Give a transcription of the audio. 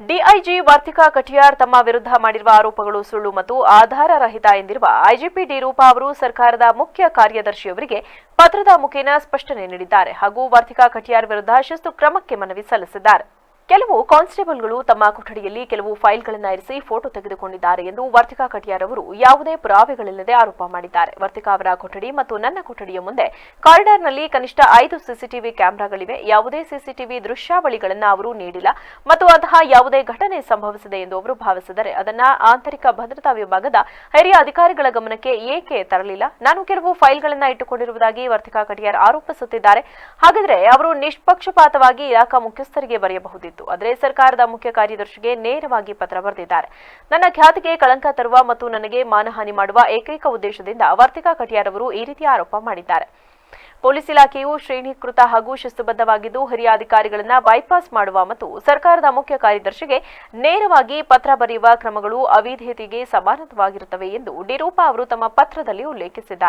DIG ವಾರ್ತಿಕಾ Katiyar ತಮ್ಮ ವಿರುದ್ಧ ಮಾಡಿರುವ ಆರೋಪಗಳು ಸುಳ್ಳು ಮತ್ತು ಆಧಾರರಹಿತ ಎಂದಿರುವ ಐಜಿಪಿ ಡಿ ರೂಪಾ ಅವರು ಸರ್ಕಾರದ ಮುಖ್ಯ ಕಾರ್ಯದರ್ಶಿಯವರಿಗೆ ಪತ್ರದ ಮುಖೇನ ಸ್ಪಷ್ಟನೆ ನೀಡಿದ್ದಾರೆ ಹಾಗೂ ವಾರ್ತಿಕಾ ಕಟಿಯಾರ್ ವಿರುದ್ಧ ಶಿಸ್ತು ಕ್ರಮಕ್ಕೆ ಮನವಿ ಸಲ್ಲಿಸಿದ್ದಾರೆ. ಕೆಲವು ಕಾನ್ಸ್ಟೇಬಲ್ಗಳು ತಮ್ಮ ಕೊಠಡಿಯಲ್ಲಿ ಕೆಲವು ಫೈಲ್ಗಳನ್ನು ಇರಿಸಿ ಫೋಟೋ ತೆಗೆದುಕೊಂಡಿದ್ದಾರೆ ಎಂದು ವರ್ತಿಕಾ ಕಟಿಯಾರ್ ಅವರು ಯಾವುದೇ ಪುರಾವೆಗಳಿಲ್ಲದೆ ಆರೋಪ ಮಾಡಿದ್ದಾರೆ. ವರ್ತಿಕಾ ಅವರ ಕೊಠಡಿ ಮತ್ತು ನನ್ನ ಕೊಠಡಿಯ ಮುಂದೆ ಕಾರಿಡಾರ್ನಲ್ಲಿ ಕನಿಷ್ಠ ಐದು ಸಿಸಿಟಿವಿ ಕ್ಯಾಮೆರಾಗಳಿವೆ. ಯಾವುದೇ ಸಿಸಿಟಿವಿ ದೃಶ್ಯಾವಳಿಗಳನ್ನು ಅವರು ನೀಡಿಲ್ಲ ಮತ್ತು ಅಂತಹ ಯಾವುದೇ ಘಟನೆ ಸಂಭವಿಸಿದೆ ಎಂದು ಅವರು ಭಾವಿಸಿದರೆ ಅದನ್ನ ಆಂತರಿಕ ಭದ್ರತಾ ವಿಭಾಗದ ಹಿರಿಯ ಅಧಿಕಾರಿಗಳ ಗಮನಕ್ಕೆ ಏಕೆ ತರಲಿಲ್ಲ? ನಾನು ಕೆಲವು ಫೈಲ್ಗಳನ್ನು ಇಟ್ಟುಕೊಂಡಿರುವುದಾಗಿ ವರ್ತಿಕಾ ಕಟಿಯಾರ್ ಆರೋಪಿಸುತ್ತಿದ್ದಾರೆ. ಹಾಗಾದರೆ ಅವರು ನಿಷ್ಪಕ್ಷಪಾತವಾಗಿ ಇಲಾಖಾ ಮುಖ್ಯಸ್ಥರಿಗೆ ಬರೆಯಬಹುದಿತ್ತು. ಆದರೆ ಸರ್ಕಾರದ ಮುಖ್ಯ ಕಾರ್ಯದರ್ಶಿಗೆ ನೇರವಾಗಿ ಪತ್ರ ಬರೆದಿದ್ದಾರೆ. ನನ್ನ ಖ್ಯಾತಿಗೆ ಕಳಂಕ ತರುವ ಮತ್ತು ನನಗೆ ಮಾನಹಾನಿ ಮಾಡುವ ಏಕೈಕ ಉದ್ದೇಶದಿಂದ ವರ್ತಿಕಾ ಕಟಿಯಾರ್ ಅವರು ಈ ರೀತಿ ಆರೋಪ ಮಾಡಿದ್ದಾರೆ. ಪೊಲೀಸ್ ಇಲಾಖೆಯು ಶ್ರೇಣೀಕೃತ ಹಾಗೂ ಶಿಸ್ತುಬದ್ಧವಾಗಿದ್ದು ಹಿರಿಯ ಅಧಿಕಾರಿಗಳನ್ನು ಬೈಪಾಸ್ ಮಾಡುವ ಮತ್ತು ಸರ್ಕಾರದ ಮುಖ್ಯ ಕಾರ್ಯದರ್ಶಿಗೆ ನೇರವಾಗಿ ಪತ್ರ ಬರೆಯುವ ಕ್ರಮಗಳು ಅವಿಧೇಯತೆಗೆ ಸಮಾನವಾಗಿರುತ್ತವೆ ಎಂದು ಡಿರೂಪಾ ಅವರು ತಮ್ಮ ಪತ್ರದಲ್ಲಿ ಉಲ್ಲೇಖಿಸಿದ್ದಾರೆ.